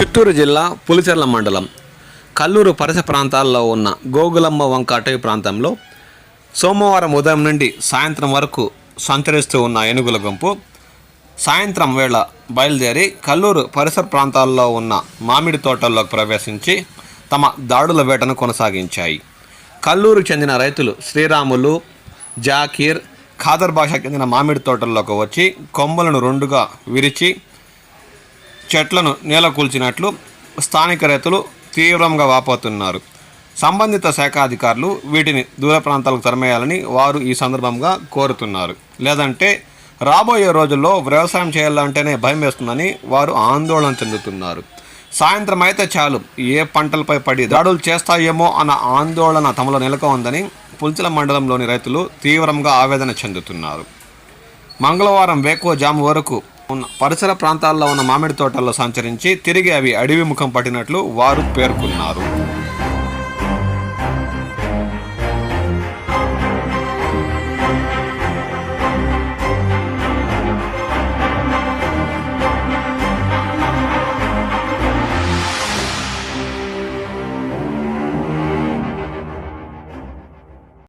చిత్తూరు జిల్లా పులిచెర్ల మండలం. కల్లూరు పరిసర ప్రాంతాల్లో ఉన్న గోగులమ్మ వంక అటవీ ప్రాంతంలో సోమవారం ఉదయం నుండి సాయంత్రం వరకు సంచరిస్తూ ఉన్న ఏనుగుల గుంపు సాయంత్రం వేళ బయలుదేరి కల్లూరు పరిసర ప్రాంతాల్లో ఉన్న మామిడి తోటల్లోకి ప్రవేశించి తమ దాడుల వేటను కొనసాగించాయి. కల్లూరు చెందిన రైతులు శ్రీరాములు జాకీర్ ఖాదర్ భాషకు చెందిన మామిడి తోటల్లోకి వచ్చి కొమ్మలను రెండుగా విరిచి చెట్లను నేలకూల్చినట్లు స్థానిక రైతులు తీవ్రంగా వాపోతున్నారు. సంబంధిత శాఖ అధికారులు వీటిని దూర ప్రాంతాలకు తరమేయాలని వారు ఈ సందర్భంగా కోరుతున్నారు. లేదంటే రాబోయే రోజుల్లో వ్యవసాయం చేయాలంటేనే భయం వేస్తుందని వారు ఆందోళన చెందుతున్నారు. సాయంత్రం అయితే చాలు. ఏ పంటలపై పడి దాడులు చేస్తాయేమో అన్న ఆందోళన తమలో నెలకొందని పుల్చల మండలంలోని రైతులు తీవ్రంగా ఆవేదన చెందుతున్నారు. మంగళవారం వేకువ జాము వరకు ఉన్న పరిసర ప్రాంతాల్లో ఉన్న మామిడి తోటల్లో సంచరించి తిరిగి అవి అడవి ముఖం పట్టినట్లు వారు పేర్కొన్నారు.